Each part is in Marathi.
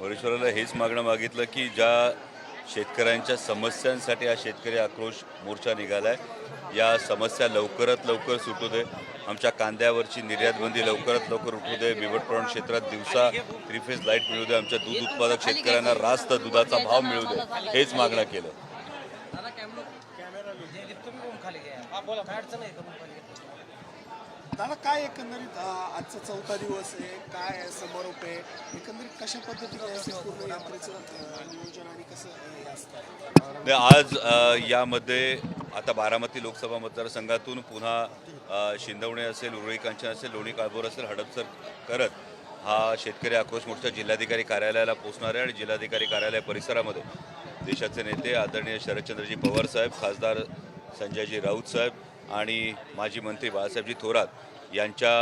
वरिष्ठाला हेच मागणं मागितलं की ज्या शेतकऱ्यांच्या समस्यांसाठी हा शेतकरी आक्रोश मोर्चा निघालाय या समस्या लवकरात लवकर सुटू दे. आमच्या कांद्यावरची निर्यातबंदी लवकरात लवकर उठू दे. बिबटप्रवण क्षेत्रात दिवसा थ्री लाइट मिळू दे. आमच्या दूध उत्पादक शेतकऱ्यांना रास्त दुधाचा भाव मिळू दे. हेच मागणं केलं. दादा काय एकंदरीत आजचा चौथा दिवस आहे? काय आहे, समारोप आहे एकंदरीत कशा पद्धतीने पूर्ण यात्रेचं नियोजन आणि कसं हे असतं? नाही, आज अ, यामध्ये आता बारामती लोकसभा मतदारसंघातून पुन्हा अ, शिंदवणे असेल उरळी कांचन असेल लोणी काळभोर असेल हडपसर करत हा शेतकरी आक्रोश मोर्चा जिल्हाधिकारी कार्यालयाला पोहोचणार आहे आणि जिल्हाधिकारी कार्यालय परिसरामध्ये देशाचे नेते आदरणीय शरदचंद्रजी पवार साहेब खासदार संजयजी राऊत साहेब आणि माजी मंत्री बाळासाहेबजी थोरात यांच्या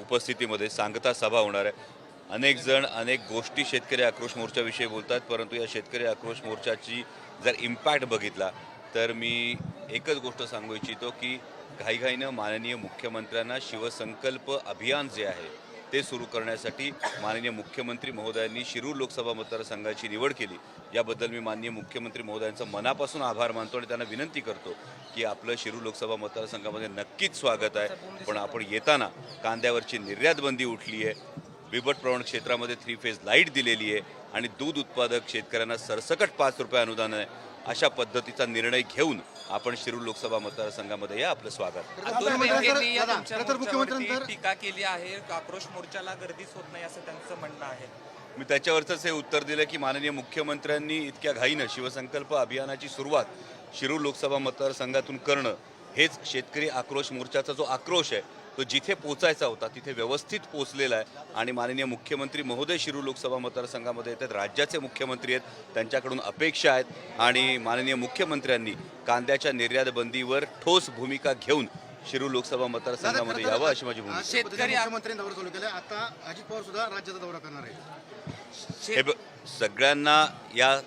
उपस्थितीमध्ये सांगता सभा होणार आहे. अनेक जण अनेक गोष्टी शेतकरी आक्रोश मोर्चाविषयी बोलतात परंतु या शेतकरी आक्रोश मोर्चाची जर इम्पॅक्ट बघितला तर मी एकच गोष्ट सांगू इच्छितो की घाईघाईनं माननीय मुख्यमंत्र्यांना शिवसंकल्प अभियान जे आहे ते सुरू करण्यासाठी माननीय मुख्यमंत्री महोदयांनी शिरूर लोकसभा मतदारसंघाची निवड केली. याबद्दल मी माननीय मुख्यमंत्री महोदयांचं मनापासून आभार मानतो आणि त्यांना विनंती करतो की आपलं शिरूर लोकसभा मतदारसंघामध्ये नक्कीच स्वागत आहे. पण आपण येताना कांद्यावरची निर्यात बंदी उठली आहे. बिबट प्रवण क्षेत्रामध्ये थ्री फेज लाइट दिलेली आहे. आणि दूध उत्पादक शेतकऱ्यांना सरसकट पाच रुपये अनुदान आहे. अशा पद्धतीचा निर्णय घेऊन आपण शिरूर लोकसभा मतदारसंघामध्ये या आपलं स्वागत. टीका केली आहे आक्रोश मोर्चाला गर्दीच होत नाही असं त्यांचं म्हणणं आहे. मी त्याच्यावरच हे उत्तर दिलं की माननीय मुख्यमंत्र्यांनी इतक्या घाईनं शिवसंकल्प अभियानाची सुरुवात शिरूर लोकसभा मतदारसंघातून करणं हेच शेतकरी आक्रोश मोर्चाचा जो आक्रोश आहे तो जिथे पोचायचा होता तिथे व्यवस्थित पोचलेला आहे. आणि माननीय मुख्यमंत्री महोदय शिरूर लोकसभा मतदारसंघामध्ये येतात. राज्याचे मुख्यमंत्री आहेत त्यांच्याकडून अपेक्षा आहेत. आणि माननीय मुख्यमंत्र्यांनी कांद्याच्या निर्यात बंदीवर ठोस भूमिका घेऊन शिरूर लोकसभा मतदारसंघामध्ये यावं अशी माझी भूमिका आहे. शेतकरी- मुख्यमंत्र्यांनी दौरा चालू केला आता अजित पवार सुद्धा राज्याचा दौरा करणार आहे हे सगळ्यांना या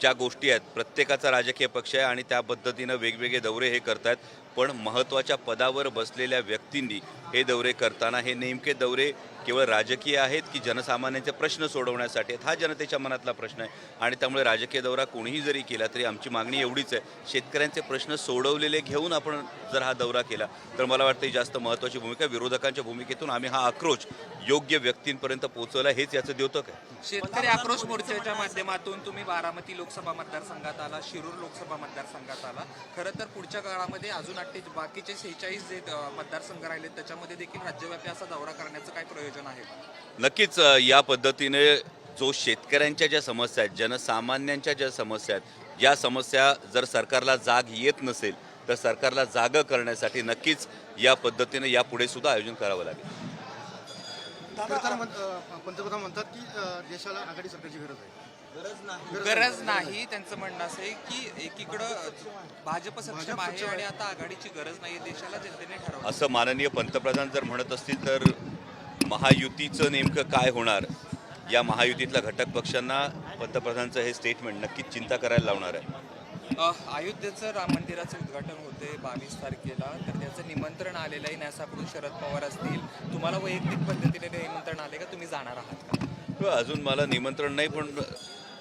ज्या गोष्टी आहेत प्रत्येकाचा राजकीय पक्ष आहे आणि त्या पद्धतीनं वेगवेगळे दौरे हे करतायत. पण महत्त्वाच्या पदावर बसलेल्या व्यक्तींनी हे दौरे करताना हे नेमके दौरे केवळ राजकीय आहेत की जनसामान्यांचे प्रश्न सोडवण्यासाठी आहेत? हा जनतेच्या मनातला प्रश्न आहे. आणि त्यामुळे राजकीय दौरा कोणीही जरी केला तरी आमची मागणी एवढीच आहे शेतकऱ्यांचे प्रश्न सोडवलेले घेऊन आपण जर हा दौरा केला तर मला वाटतं ही जास्त महत्त्वाची भूमिका विरोधकांच्या भूमिकेतून आम्ही हा आक्रोश योग्य व्यक्तींपर्यंत पोहोचवला हेच याचं द्योतक आहे. शेतकरी आक्रोश मोर्चाच्या माध्यमातून तुम्ही बारामती लोकसभा मतदारसंघात आला शिरूर लोकसभा मतदारसंघात आला. खरं तर पुढच्या काळामध्ये अजून अठ्ठे बाकीचे सेहेचाळीस जे मतदारसंघ राहिले त्याच्यामध्ये देखील राज्यव्यापी असा दौरा करण्याचं काय प्रयोजन आहे? नक्कीच या पद्धतीने जो शेतकऱ्यांच्या ज्या समस्या आहेत जनसामान्यांच्या ज्या समस्या आहेत या समस्या जर सरकारला जाग येत नसेल तर सरकारला जाग करण्यासाठी नक्कीच या पद्धतीने यापुढे सुद्धा आयोजन करावं लागेल. पंतप्रधान म्हणतात की देशाला आघाडी सरकारची गरज आहे. गरज नाही. त्यांचं म्हणणं असं आहे की एकीकडं भाजप सक्षम आहे आणि आता आघाडीची गरज नाही देशाला जनतेने ठरवलं. असं माननीय पंतप्रधान जर म्हणत असतील तर महायुतीचं नेमकं काय होणार? या महायुतीतल्या घटक पक्षांना पंतप्रधानचं हे स्टेटमेंट नक्कीच चिंता करायला लावणार आहे. अयोध्येचं राम मंदिराचं उद्घाटन होते बावीस तारखेला तर त्याचं निमंत्रण आलेलं आहे न्यासाकडून शरद पवार असतील. तुम्हाला वैयक्तिक पद्धतीने ते निमंत्रण आले का? तुम्ही जाणार आहात का? अजून मला निमंत्रण नाही पण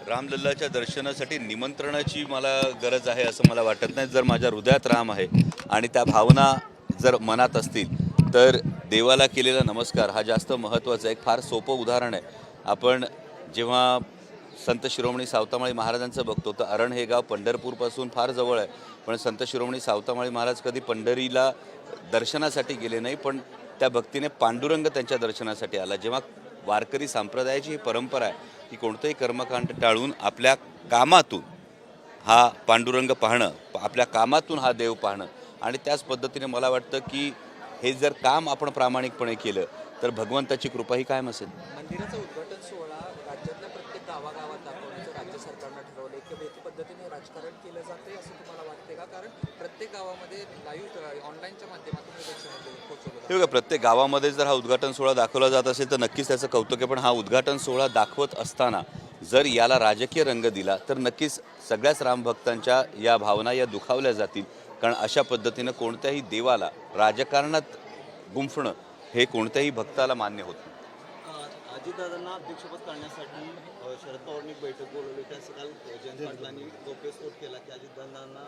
रामलल्लाच्या दर्शनासाठी निमंत्रणाची मला गरज आहे असं मला वाटत नाही. जर माझ्या हृदयात राम आहे आणि त्या भावना जर मनात असतील तर देवाला केलेला नमस्कार हा जास्त महत्त्वाचा एक फार सोपं उदाहरण आहे. आपण जेव्हा संत शिरोमणी सावतामाळी महाराजांचं बघतो तर अरण हे गाव पंढरपूरपासून फार जवळ आहे. पण संत शिरोमणी सावतामाळी महाराज कधी पंढरीला दर्शनासाठी गेले नाही पण त्या भक्तीने पांडुरंग त्यांच्या दर्शनासाठी आला. जेव्हा वारकरी संप्रदायाची ही परंपरा आहे की कोणतंही कर्मकांड टाळून आपल्या कामातून हा पांडुरंग पाहणं आपल्या कामातून हा देव पाहणं आणि त्याच पद्धतीने मला वाटतं की हे जर काम आपण प्रामाणिकपणे केलं तर भगवंताची कृपा ही कायम असेल. मंदिराचं उद्घाटन सोहळा राज्यातल्या प्रत्येक गावागावात दाखवण्याचं राज्य सरकारनं पद्धतीने राजकारण केलं जाते असं तुम्हाला वाटते का? कारण प्रत्येक गावामध्ये लाईव्ह ऑनलाईनच्या माध्यमातून हे बघा प्रत्येक गावामध्ये जर हा उद्घाटन सोहळा दाखवला जात असेल तर नक्कीच त्याचं कौतुक आहे. पण हा उद्घाटन सोहळा दाखवत असताना जर याला राजकीय रंग दिला तर नक्कीच सगळ्याच रामभक्तांच्या या भावना या दुखावल्या जातील. कारण अशा पद्धतीनं कोणत्याही देवाला राजकारणात गुंफणं हे कोणत्याही भक्ताला मान्य होत नाही. अजितदादांना अध्यक्षपद करण्यासाठी शरद पवारांनी एक बैठक बोलवली. होती असं काल जयंत पाटलांनी गौप्यस्फोट केला की अजितदादांना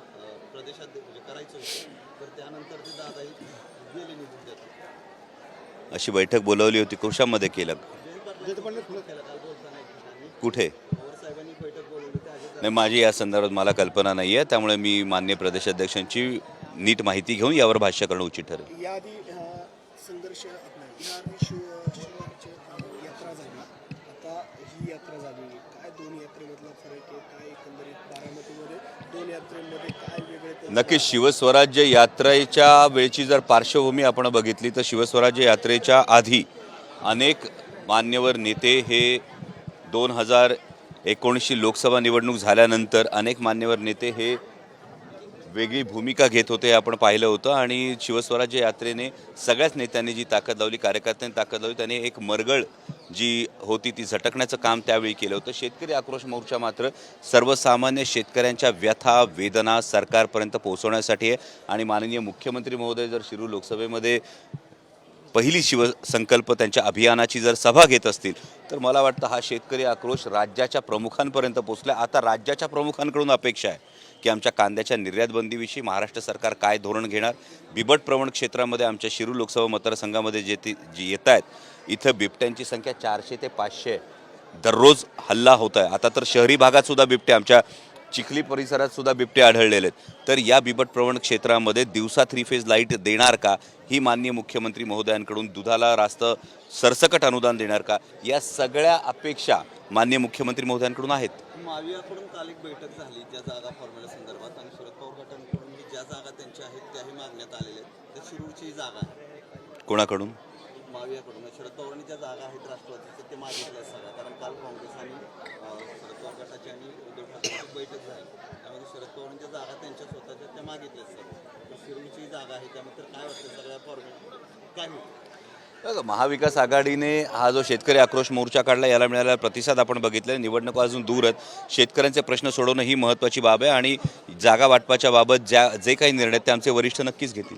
प्रदेशाध्यक्ष म्हणजे करायचं होतं. तर त्यानंतर ते दादाही गेले निघून देतात. अशी बैठक बोलावली होती. कशामध्ये केलं? कुठे? पवार साहेबांनी बैठक बोलवली. होती अजित नाही माझी या संदर्भात मला कल्पना नाही आहे त्यामुळे मी मान्य प्रदेशाध्यक्षांची नीट माहिती घेऊन यावर भाष्य करणं उचित ठरेल याआधी अ, संघर्ष आपला याआधी शिव शिवराची अ, यात्रा झाली आता ही यात्रा झाली काय दोन यात्रेमधला फरक आहे काय एकंदरीत बारामतीमध्ये दोन यात्रेमध्ये काय वेगळे नक्कीच शिवस्वराज्य यात्रेच्या वेळची जर पार्श्वभूमी आपण बघितली तर शिवस्वराज्य यात्रेच्या आधी अनेक मान्यवर नेते हे दोन हजार एकोणीसशी लोकसभा निवडणूक झाल्यानंतर अनेक मान्यवर नेते हे वेगळी भूमिका घेत होते हे आपण पाहिलं होतं. आणि शिवस्वराज्य यात्रेने सगळ्याच नेत्यांनी जी ताकद लावली कार्यकर्त्यांनी ताकद लावली त्यांनी एक मरगळ जी होती ती झटकण्याचं काम त्यावेळी केलं होतं. शेतकरी आक्रोश मोर्चा मात्र सर्वसामान्य शेतकऱ्यांच्या व्यथा वेदना सरकारपर्यंत पोहोचवण्यासाठी आहे. आणि माननीय मुख्यमंत्री महोदय जर शिरूर लोकसभेमध्ये पहिली शिवसंकल्प त्यांच्या अभियानाची जर सभा घेत असतील तर मला वाटतं हा शेतकरी आक्रोश राज्याच्या प्रमुखांपर्यंत पोचला आता राज्याच्या प्रमुखांकडून अपेक्षा आहे की आमच्या कांद्याच्या निर्यात बंदीविषयी महाराष्ट्र सरकार काय धोरण घेणार? बिबट प्रवण क्षेत्रामध्ये आमच्या शिरू लोकसभा मतदारसंघामध्ये जे ती जी येत आहेत इथं बिबट्यांची संख्या चारशे ते पाचशे दररोज हल्ला होत आहे आता तर शहरी भागात सुद्धा बिबटे आमच्या चिखली परिसरात सुद्धा बिबटे आढळलेले आहेत. तर या बिबट प्रवण क्षेत्रामध्ये दिवसा थ्री फेज लाइट देणार का? ही माननीय मुख्यमंत्री महोदयांकडून दुधाला रास्त सरसकट अनुदान देणार का? या सगळ्या अपेक्षा माननीय मुख्यमंत्री महोदयांकडून आहेत. मावियाकडून काल एक बैठक झाली त्या जागा फॉर्म्युला संदर्भात. आणि शरद पवार गटांकडून ज्या जागा त्यांच्या आहेत त्याही मागण्यात आलेल्या आहेत. त्या शिरूरची जागा कोणाकडून? मावियाकडून शरद पवारांनी ज्या जागा आहेत राष्ट्रवादीच्या ते मागितल्या सगळ्या. कारण काल काँग्रेस आणि शरद पवार गटाची आणि उद्धव ठाकरेंची बैठक झाली. त्यामध्ये शरद पवारांच्या जागा त्यांच्या स्वतःच्या त्या मागितल्या सगळ्या. तर शिरूरची जागा आहे त्यामध्ये तर काय वाटतं सगळ्या फॉर्म्युला काय बघा, महाविकास आघाडीने हा जो शेतकरी आक्रोश मोर्चा काढला याला मिळालेला प्रतिसाद आपण बघितला निवडणुका अजून दूर आहेत. शेतकऱ्यांचे प्रश्न सोडवणं ही महत्त्वाची बाब आहे आणि जागा वाटपाच्या बाबत ज्या जे काही निर्णय ते आमचे वरिष्ठ नक्कीच घेतील.